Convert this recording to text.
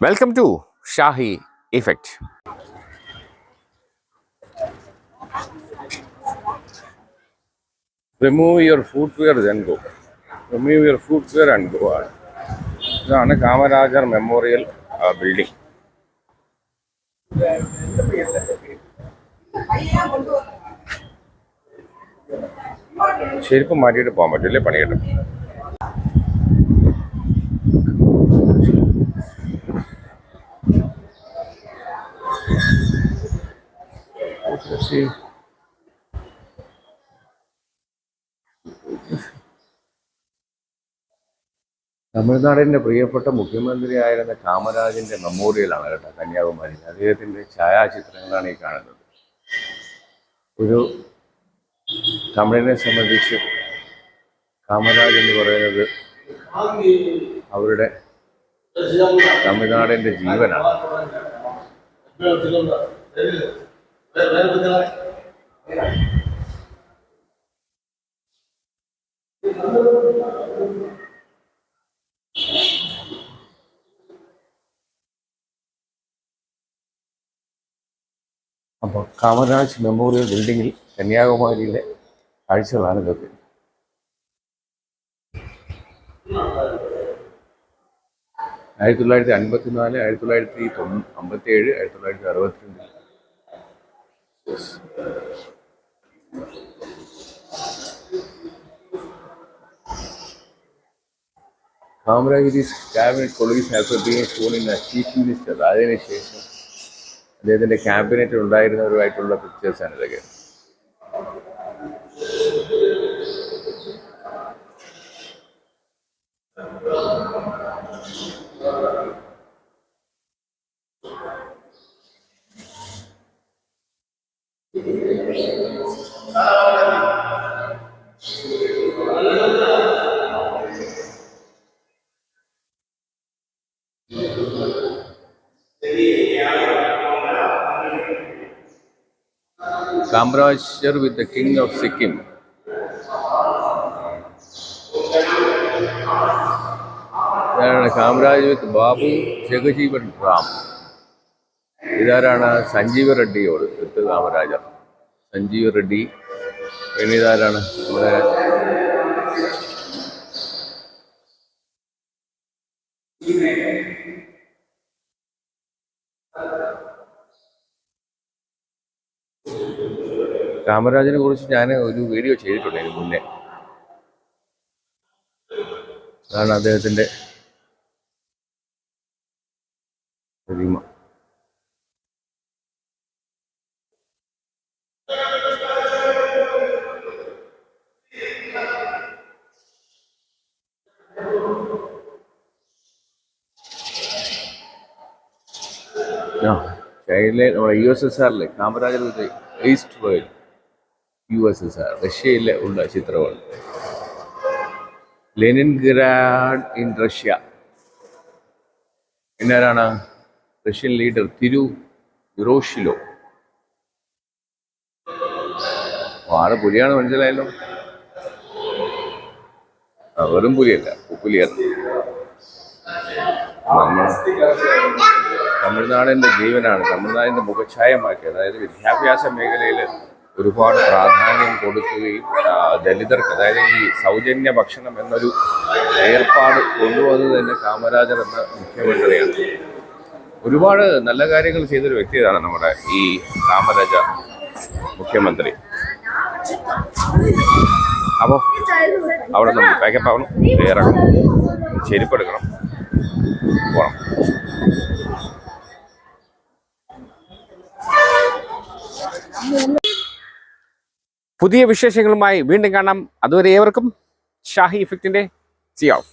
Welcome to Shahi effect remove your footwear then go remove your footwear and go ആണ് ഇതാണ് Kamarajar memorial building ശരിക്കും മാറ്റിയിട്ട് പോകാൻ പറ്റില്ലേ പണി കിട്ടും. See. തമിഴ്നാടിന്റെ പ്രിയപ്പെട്ട മുഖ്യമന്ത്രിയായിരുന്ന കാമരാജിന്റെ മെമ്മോറിയലാണ് കേട്ടോ കന്യാകുമാരി. അദ്ദേഹത്തിന്റെ ഛായാചിത്രങ്ങളാണ് ഈ കാണുന്നത്. ഒരു തമിഴിനെ സംബന്ധിച്ച് കാമരാജ് എന്ന് പറയുന്നത് അവരുടെ തമിഴ്നാടിന്റെ ജീവനാണ്. അപ്പോൾ കാമരാജ് മെമ്മോറിയൽ ബിൽഡിങ്ങിൽ കന്യാകുമാരിയിലെ കാഴ്ചകളാണ് ഇതൊക്കെ. ആയിരത്തി തൊള്ളായിരത്തി അൻപത്തിനാല് ആയിരത്തി തൊള്ളായിരത്തി തൊണ്ണൂ അമ്പത്തി ഏഴ് ആയിരത്തി തൊള്ളായിരത്തി അറുപത്തിരണ്ട് Kamaraj cabinet colleagues as being sworn in chief minister അതിനുശേഷം അദ്ദേഹത്തിന്റെ ക്യാബിനറ്റിൽ ഉണ്ടായിരുന്നവരുമായിട്ടുള്ള പിക്ചേഴ്സാണ് ഇതൊക്കെ Kamarajar with the king of Sikkim ഇതാണ് കാമരാജ് വിത്ത് ബാബു ജഗജീവൻ റാം. ഇതാരാണ്? സഞ്ജീവ റെഡ്ഡിയോട് വിത്ത് കാമരാജർ സഞ്ജീവ റെഡ്ഡി പിന്നെ ഇതാരാണ് നമ്മുടെ കാമരാജിനെ കുറിച്ച് ഞാൻ ഒരു വീഡിയോ ചെയ്തിട്ടുണ്ട് ഇതിന് മുന്നേ. അതാണ് അദ്ദേഹത്തിന്റെ ചൈനയിലെ നമ്മുടെ യു എസ് എസ് ആറിലെ കാമരാജനത്തെ east world U S S R റഷ്യയിലെ ഉള്ള ചിത്രമാണ്. Leningrad in Russia. എന്നാരാണ് Russian leader തിരു യുറോഷിലോ ആൾ പുലിയാണ് മനസ്സിലായല്ലോ. വെറും പുലിയല്ല പുലിയാണ് നമ്മൾ തമിഴ്നാടിന്റെ ജീവനാണ് തമിഴ്നാടിന്റെ മുഖച്ഛായമാക്കി അതായത് വിദ്യാഭ്യാസ മേഖലയിൽ ഒരുപാട് പ്രാധാന്യം കൊടുക്കുകയും ദലിതർക്ക് അതായത് ഈ സൗജന്യ ഭക്ഷണം എന്നൊരു ഏർപ്പാട് കൊണ്ടുവന്നത് തന്നെ കാമരാജർ എന്ന മുഖ്യമന്ത്രിയാണ്. ഒരുപാട് നല്ല കാര്യങ്ങൾ ചെയ്തൊരു വ്യക്തിയാണ് നമ്മുടെ ഈ കാമരാജ മുഖ്യമന്ത്രി. അപ്പോൾ അവിടെ നമ്മൾ പാക്കപ്പ് ആവണം ഇറങ്ങണം ചെരുപ്പെടുക്കണം പോകണം പുതിയ വിശേഷങ്ങളുമായി വീണ്ടും കാണാം. അതുവരെ ഏവർക്കും ഷാഹി ഇഫക്റ്റിന്റെ സി ഓഫ്